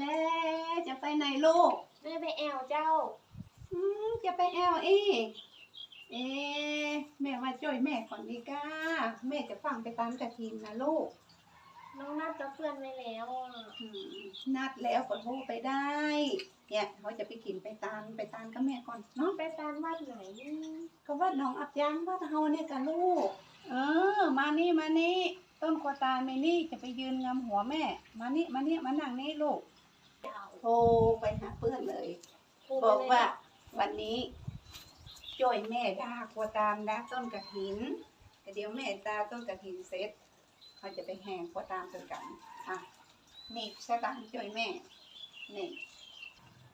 แล้วจะไปไหนลูกแม่ไปแอวเจ้า อืมจะไปแอลอีกเอ๊ะแม่ว่าจ่อยแม่ก่อนดีก้าแม่จะฟังไปตามกระทินนะลูกน้องนัดกับเพื่อนไว้แล้วอะอืมนัดแล้วก็โทรไปได้ เนี่ยเขาจะไปกินไปตามไปตามกับแม่ก่อนเนาะไปตามวัดไหนก็ว่าน้องอับยังว่าเฮาเนี่ยกับลูก เออ มานี่มานี่ต้นโคตาลไม่นี่จะไปยืนงำหัวแม่ มานี่มานี่มานั่งนี่ลูก โทรไปหาเพื่อนเลย บอกว่าวันนี้จ่อยแม่ดาโคตามดาต้นกระถินแต่เดี๋ยวแม่ดาต้นกระถินเสร็จเขาจะไปแห่โคตามกันกันอะนี่สตางค์จ่อยแม่นี่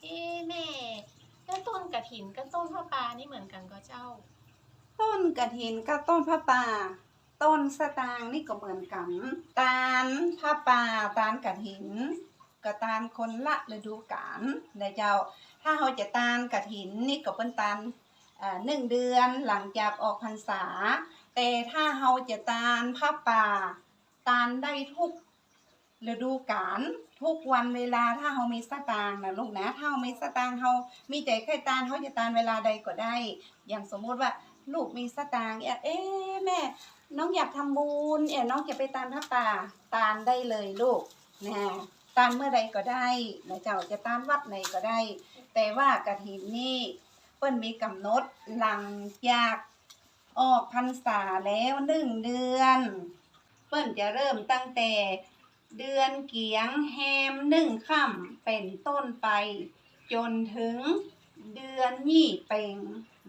เอ๊ะแม่ก็ต้นกระถินก็ต้นผ้าป่านี่เหมือนกันก็เจ้า ต้นกระถินกับต้นผ้าป่าต้นสตางค์นี่ก็เหมือนกันตาลผ้าป่าตาลกระถิน ก็ตาลคนละฤดูกาลนะเจ้า ถ้าเราจะตาลกระถินนี่ก็เป็นตาลเอ่อหนึ่งเดือนหลังจากออกพรรษา แต่ถ้าเราจะตาลผ้าป่า ตาลได้ทุกฤดูกาลทุกวันเวลาถ้าเรามีสตางค์นะลูกนะถ้าเรามีสตางค์เรามีใจแค่ตาลเขาจะตาลเวลาใดก็ได้ อย่างสมมุติว่าลูกมีสตางค์เอ๊ะเอ๊ะแม่ น้องอยากทำบุญเอ๊ะน้องจะไปตามพระป่าตามได้เลยลูกนะ ตามเมื่อใดก็ได้นะเจ้าจะตามวัดไหนก็ได้ แต่ว่ากระถินนี่เปิ้นมีกำหนดหลังจากออกพรรษาแล้วหนึ่งเดือน เปิ้นจะเริ่มตั้งแต่เดือนเกียงแฮมหนึ่งค่ำเป็นต้นไป จนถึงเดือนยี่เปง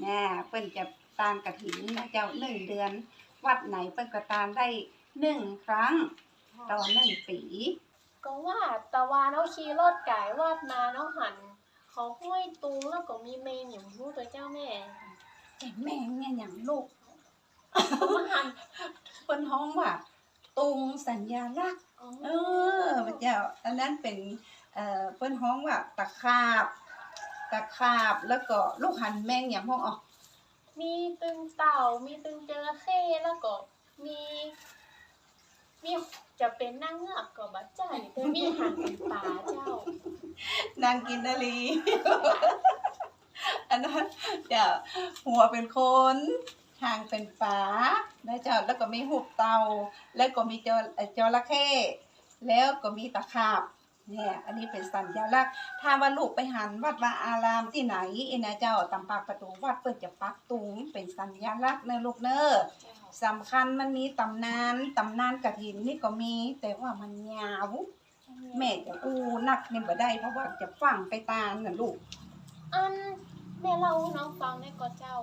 นะเปิ้นจะตามกระถินนะเจ้าหนึ่งเดือน วัดไหนเปิ้นก็ตามได้หนึ่งครั้งต่อหนึ่งปี ก็ว่าตะวาเนาะขี่รถไก่วาดนาเนาะหัน เขาห้อยตุงแล้วก็มีเมนอย่างรู้ตัวเจ้าแม่แต่แม่เนี่ยอย่างลูกเขามาหันเปิ้นฮ้องว่าตุงสัญญาลักษณ์อ๋อเออพระเจ้าอันนั้นเป็นเอ่อเปิ้นฮ้องว่าตะขาบ ตะขาบแล้วก็ลูกหันแมงอย่างพ้องออกมีตึงเต่ามีตึงจระเข้แล้วก็มี มีจะเป็นนางเงือกก็บัดใจแต่มีหันเป็นปลาเจ้านางกินนาลีอันนั้นเจ้าหัวเป็นคนหางเป็นฝาแล้วเจ้าแล้วก็มีหุบเตา แล้วก็มีจอจระเข้แล้วก็มีตะขาบเนี่ยอันนี้เป็นสัญลักษณ์ถ้าว่าลูกไปหันวัดวาอารามที่ไหนเอ็นะเจ้าตำปากประตูวัดเปิดจะปักตุงเป็นสัญลักษณ์เนอะลูกเนอะเจ้า สำคัญมันมีตำนานตำนานกระถินนี่ก็มี แต่ว่ามันยาวแม่จะอู้นักเนี่ยบ่ได้เพราะว่าจะฟังไปตามน่ะลูกอันแม่เล่าให้น้องฟังได้ก็เจ้า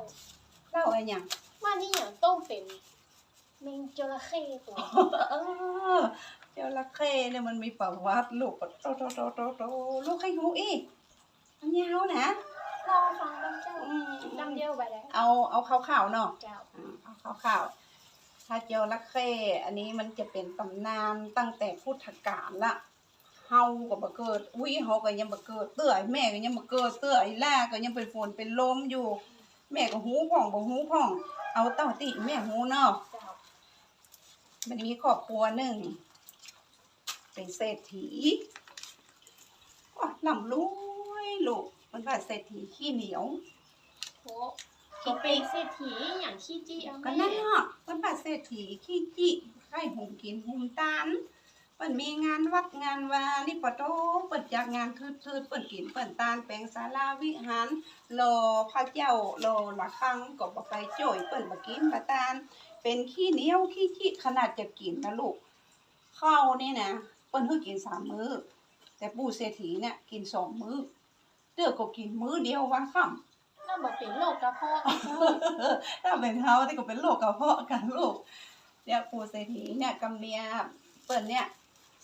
เล่าอะไรอย่างว่านี่อย่างต้องเป็นเมงจระเข้ตัวเออเจ้าละเข้เนี่ยมันมีประวัติลูกโตโตโตโตโตลูกให้หูอีกมันยาวนะเล่าให้ฟังบ้างเจ้าอืมจำเดียวไปแล้วเอาเอาข่าวๆเนาะเจ้าอ่าเอาข่าวๆ ถ้าเจ้าละเข้อันนี้มันจะเป็นตำนานตั้งแต่พุทธกาลละเฮาก็บ่เกิด อุ้ยเฮาก็ยังบ่เกิด เตื้อยแม่ก็ยังบ่เกิด เตื้อยล่าก็ยังเป็นฝนเป็นลมอยู่ แม่ก็หูพ่องบ่หูพ่อง เอาเต้าติแม่หูเนาะมันมีครอบครัวหนึ่ง เป็นเศรษฐีว้าลำรวยลูกมันว่าเศรษฐีขี้เหนียวโก็เป็นเศรษฐีอย่างขี้จี้เอาก็แม่นั่นเนาะมันว่าเศรษฐีขี้จิไข่หุมกินหุมตานเปิ่นมีงานวัดงานวานี่ปะโตเปิ่นจักงานคืดคืดๆเปิ่นกินเปิ่นตานแปลงศาลาวิหารรอพระเจ้ารอละครังก็บ่ไปโจยเปิ่นบ่กินบ่ตาน เป็นขี้เหนียวขี้จิขนาดจะกินนะลูกข้าวนี่นะเปิ้นเพิ่งกินสามมื้อแต่ปู่เศรษฐีเนี่ยกินสองมื้อเด้อก็กินมื้อเดียววันค่ำ น่าบอกเป็นโรคกระเพาะถ้าเป็นเฮาที่ก็เป็นโรคกระเพาะกันลูกเนี่ยปู่เศรษฐีเนี่ยกับเมียเปิ้นเนี่ย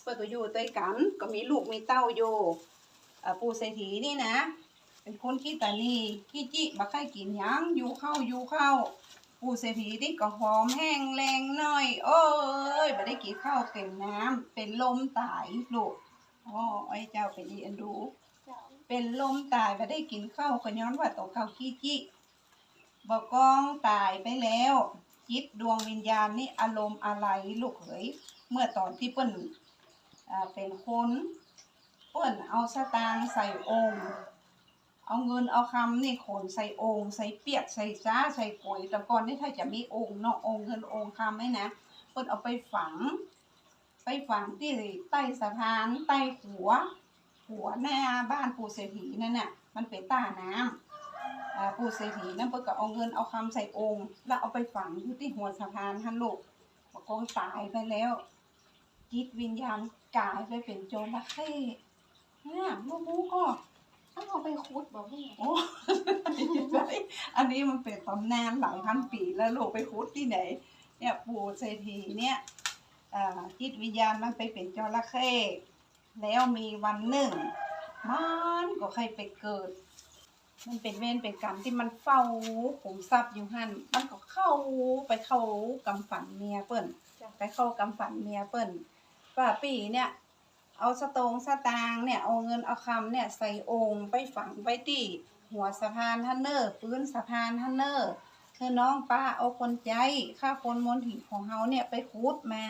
เปิ้นก็อยู่ด้วยกันก็มีลูกมีเต้าอยู่อ่าปู่เศรษฐีนี่นะ เป็นคนขี้ตานีขี้จิบ่ค่อยกินยังอยู่เข้าอยู่เข้าปู่เศรษฐีนี่ก็หอมแห้งแรงหน่อย โอ้ยบ่ได้กินข้าวเป็นน้ำเป็นลมตายลูกอ๋อไอ้เจ้าเป็นดีอันดู เป็นลมตายบ่ได้กินข้าวก็ย้อนว่าตกข้าวขี้จิบอกกองตายไปแล้วจิตดวงวิญญาณนี่อารมณ์อะไรลูกเขยเมื่อตอนที่เปิ้นอ่าเป็นคนเปิ้นเอาสตางค์ใส่องค์ เอาเงินเอาคำนี่ขนใส่องค์ใส่เปียกใส่จ้าใส่ปุ๋ยแต่ก่อนนี่ถ้าจะมีองค์เนาะองค์เงินองค์คำไหมนะเปิ้นเอาไปฝัง ไปฝังที่ใต้สะพานใต้หัว หัวหน้าบ้านปู่เศรษฐีนั่นน่ะ มันเป็นต้าน้ำอ่าปู่เศรษฐีนั่นเพิ่นก็เอาเงินเอาคำใส่องค์ แล้วเอาไปฝังอยู่ที่หัวสะพานฮันลูกบอกกงตายไปแล้วจิตวิญญาณกลายไปเป็นโจรละเข้เนี่ยลูกมูก็ต้องเอาไปคุดบ่แม่โอ้อันนี้มันเป็นตำนานหลายพันปีแล้วลูกไปคุดที่ไหน เนี่ยปู่เศรษฐีเนี่ยจิตวิญญาณมันไปเป็นจระเข้ แล้วมีวันหนึ่ง มันก็เคยไปเกิด มันเป็นเวรเป็นกรรมที่มันเฝ้าขุมทรัพย์อยู่หันมันก็เข้าไปเข้ากำฝันเมียเปิ้นจ้ะไปเข้ากำฝันเมียเปิ้นว่าปีเนี่ยเอาสตงค์สตางค์เนี่ยเอาเงินเอาคำเนี่ยใส่โองค์ไปฝังไว้ที่หัวสะพานฮันเนอร์พื้นสะพานฮันเนอร์คือน้องป้าเอาคนใจค่าคนมนถิของเฮาเนี่ยไปคูดมา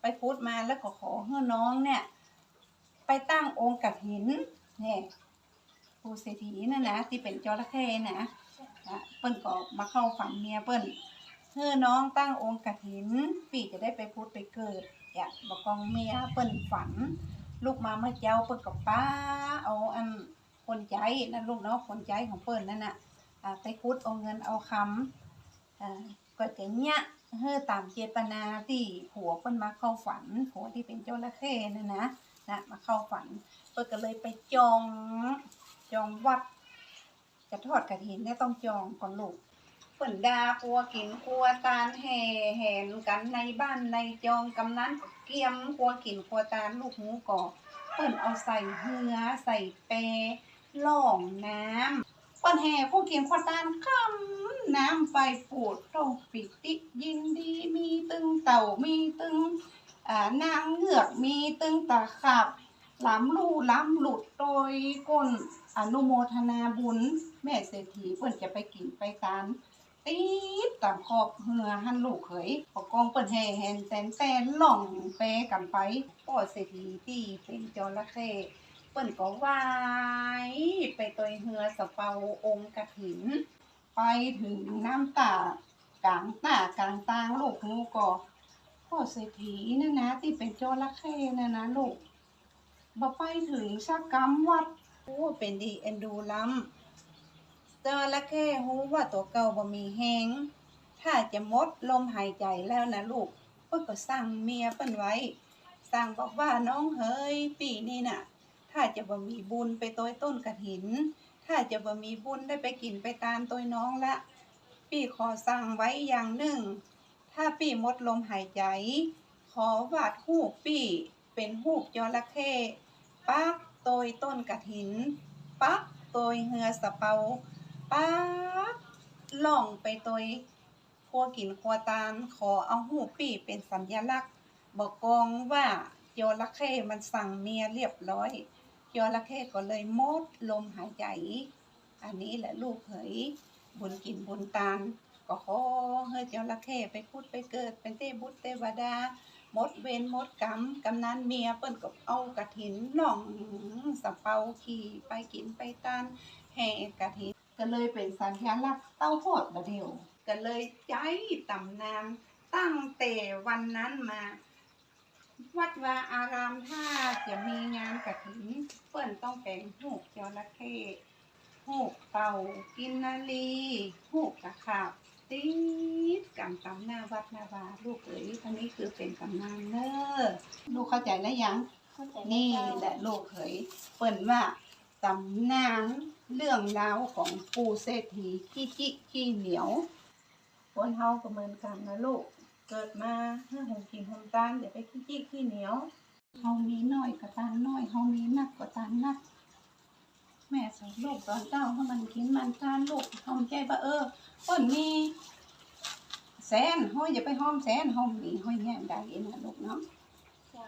ไปคูดมาแล้วก็ขอให้น้องเนี่ย ไปตั้งองค์กัหินเนี่ยผู้เศรษฐีนั่นนะที่เป็นจระเข้นะนะเปิ้นก็มาเข้าฝันเมียเปิ้นเพื่อน้องตั้งองค์กฐินปีจะได้ไปพุทธไปเกิดอยากบอกกองเมียเปิ้นฝัน ลูกมาเมื่อเจ้าเปิ้นกับป้าเอาอันคนใจนั่นลูกเนาะคนใจของเปิ้นนั่นน่ะอ่าไปพุทธเอาเงินเอาคำอ่าก็จะเนี้ยเฮ้อตามเจตนาที่ผัวเปิ้นมาเข้าฝันผัวที่เป็นเจ้าละเข้นั่นนะ นะมาเข้าฝันเปิ้นก็เลยไปจองจองวัดจะทอดกระถินเนี่ยต้องจองก่อนลูกเปิ่นดาคัวกินคัวตาลแห่แห่นกันในบ้านในจองกำนันเกียมคัวกินคัวตาลลูกหมูกอบเปิ่นเอาใส่เหือใส่เปล่องน้ำเปิ่นแห่ครัวกินคัวตาลคำน้ำไปปูดตรงปิติยินดีมีตึงเต่ามีตึง นางเงือกมีตึงตะขับล้ำลู่ล้ำหลุดโดยก้นอนุโมทนาบุญ แม่เศรษฐีเปิ่นจะไปกินไปตานตีดตามขอบเหือหันลูกเขยปกองเปิดแห่แหนแตนแตนล่องเปกันไปพ่อเศรษฐีที่เป็นจระเข้เปิ้นก็วายไปตัวเหือสะเปาองค์กระถิน ไปถึงน้ำตากลางตากลางตางลูกนูก็ พ่อเศรษฐีนะนะ ที่เป็นจระเข้นะนะลูกบ่ไปถึงสักกรรมวัดโอ้เป็นดีเอ็นดูล้ำจระเข้ฮู้ว่าตัวเก่าบ่มีแฮงถ้าจะมดลมหายใจแล้วนะลูกเพิ่นก็สั่งเมียเปิ้นไว้สั่งบอกว่าน้องเฮ้ยปีนี้น่ะ ถ้าจะบ่มีบุญไปต้ยต้นกระถิน ถ้าจะบ่มีบุญได้ไปกินไปตามต้ยน้องละปีขอสั่งไว้อย่างหนึ่ง ถ้าปีหมดลมหายใจ ขอวาดหูปปีเป็นหูปจระเข้ปักโตยต้นกระถิน ปักโตยเหือสะเปาป๊าบล่องไปตัวครัวกินครัวตาลขอเอาหูปีเป็นสัญลักษณ์ บอกกองว่าจระเข้มันสั่งเมียเรียบร้อยจระเข้ก็เลยมดลมหายใจ อันนี้แหละลูกเผยบุญกินบุญตาล ก็ขอให้จระเข้ไปพูดไปเกิดเป็นเทพบุตรเทวดาหมดเวรหมดกรรมกำนันเมียเปิ้นก็เอากระถินน่องสะเปาขี่ไปกินไปตานแห่กระถิน ก็เลยเป็นสัญลักษณ์เต้าโพดบะเดียวก็เลยใจตำนานตั้งแต่วันนั้นมา วัดวาอารามถ้าจะมีงานกระถิน เปิ้นต้องแต่งหูกจระเข้หูกเต่ากินนาลีหูกตะขาบ ตีดกันตำหน้าวัดนาบาลูกเอ๋ยอันนี้คือเป็นตำนานเนอลูกเข้าใจแล้วยังเข้าใจนี่เจ้าแหละลูกเขยเปิ่นว่าตำนานเรื่องราวของปูเศรษฐีขี้จิขี้เหนียวคนเฮาก็เหมือนกันนะลูก เกิดมาเมื่อหงกินหงตานอย่าไปขี้จิขี้เหนียวเฮามีน้อยก็ตานน้อยเฮามีนักก็ตานนัก แม่สอนลูกสอนเต้าให้มันกินมันทานลูกเฮาใจว่าเออเปิ้นมีแสนเฮาอย่าไปห้อมแสนเฮามีเฮาแย่งได้นะลูกเนาะเจ้า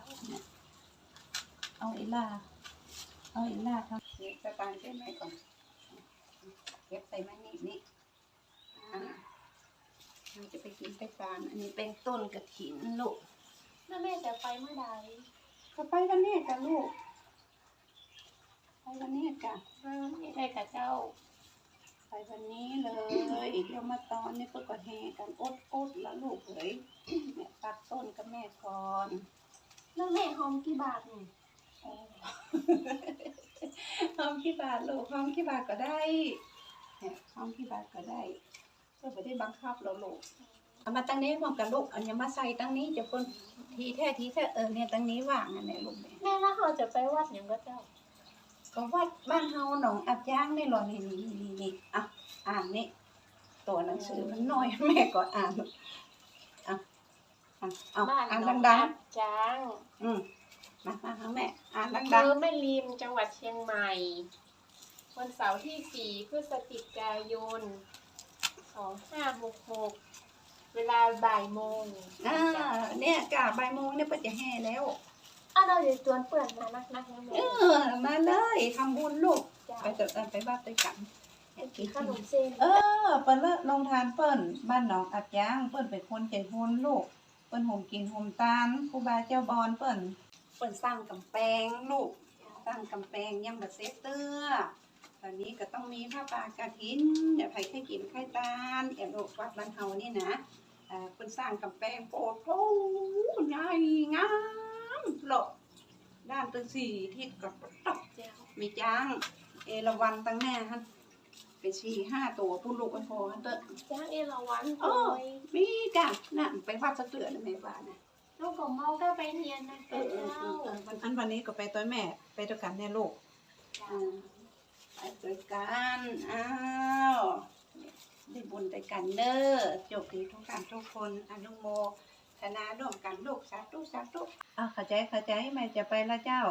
เอาอีลาเอาอีลาครับเก็บสตางค์ใช่ไหมก่อนเก็บใส่มานี่นี่อ่าเราจะไปกินไปตานอันนี้เป็นต้นกระถินลูกแม่แม่จะไปเมื่อใดก็ไปกันแน่กันลูก ไปวันนี้กะอืมนี่ได้กับเจ้า ไปวันนี้เลยเดี๋ยวมาตอนนี้เพื่อก็แห่กันอดอดๆแล้วลูกเอ๋ยแม่ตัดต้นกับแม่ก่อนแล้วแม่หอมกี่บาทนี่โอ้หอมกี่บาทลูกหอมกี่บาทก็ได้เนี่ยหอมกี่บาทก็ได้เพื่อไม่ได้บังคับเราลูกเอามาตั้งนี้พร้อมกันลูกอันนี้มาใส่ตั้งนี้จะคนทีแท้ทีแท้เออเนี่ยตั้งนี้ว่างอันไหนลูกเนี่ยแม่แล้วเราจะไปวัดอย่างก็เจ้า ก็วัดบ้านเฮาหนองอับย่างนี่หรอนี่นี่นี่นี่อะอ่านนี่ตัวหนังสือมันน้อยแม่ก็อ่านอะอะเอาบ้านอ่านหนองดังอับจางๆอืมมามาหาแม่อ่านอำเภดังอแม่ริมจังหวัดเชียงใหม่ วันเสาร์ที่4พฤศจิกายน2566เวลาบ่ายโมงๆอ่าเนี่ยกะบ่ายโมงเนี่ยเพิ่นจะแห่แล้ว อ้าวเราจะชวนเปื่อนมานักนักๆนะแม่เออมาเลยทำบุญลูก จ้าไปเถอะเออไปบ้านด้วยกันกินขนมเส้นเออเปิ้นเลิกลงทานเปิ้นบ้านหนองอัดยางเปิ้นเป็นคนใจบุญลูก เปิ้นห่มกินห่มตานครูบาเจ้าบอนเปิ้นเปิ้นสร้างกำแพงลูกสร้างกำแพงยังบ่เสร็จเตื้อตอนนี้ก็ต้องมีผ้าป่ากฐิน เดี๋ยวใครเคยกินไข่ตาลแอบลูกวัดบ้านเฮานี่นะอ่าเปิ้นสร้างกำแพงโปรดโอ้ใหญ่งาม โลกด้านตั้งสี่ทิศก็ตกเจ้ามีจ้าง เอราวันตั้งแน่ฮะเป็นสี่ห้าตัวผู้ลูกไอ้พอฮันเตอร์จ้างเอราวันโอ้โอยมีจ้ะน่ะไปวัดสะเตือนในบ้านนะลูกของเมาก็ไปเรียนนะเออเออเจ้าเออวันอันวันนี้ก็ไปตัวแม่ไปด้วยกันแน่ลูกอ่าไปด้วยกันอ้าวได้บุญด้วยกันเด้อจบดีทุกการทุกคนอนุโมท นาร่วมกันลูกสาธุสาธุอ้าวเข้าใจเข้าใจแม่จะไปละเจ้า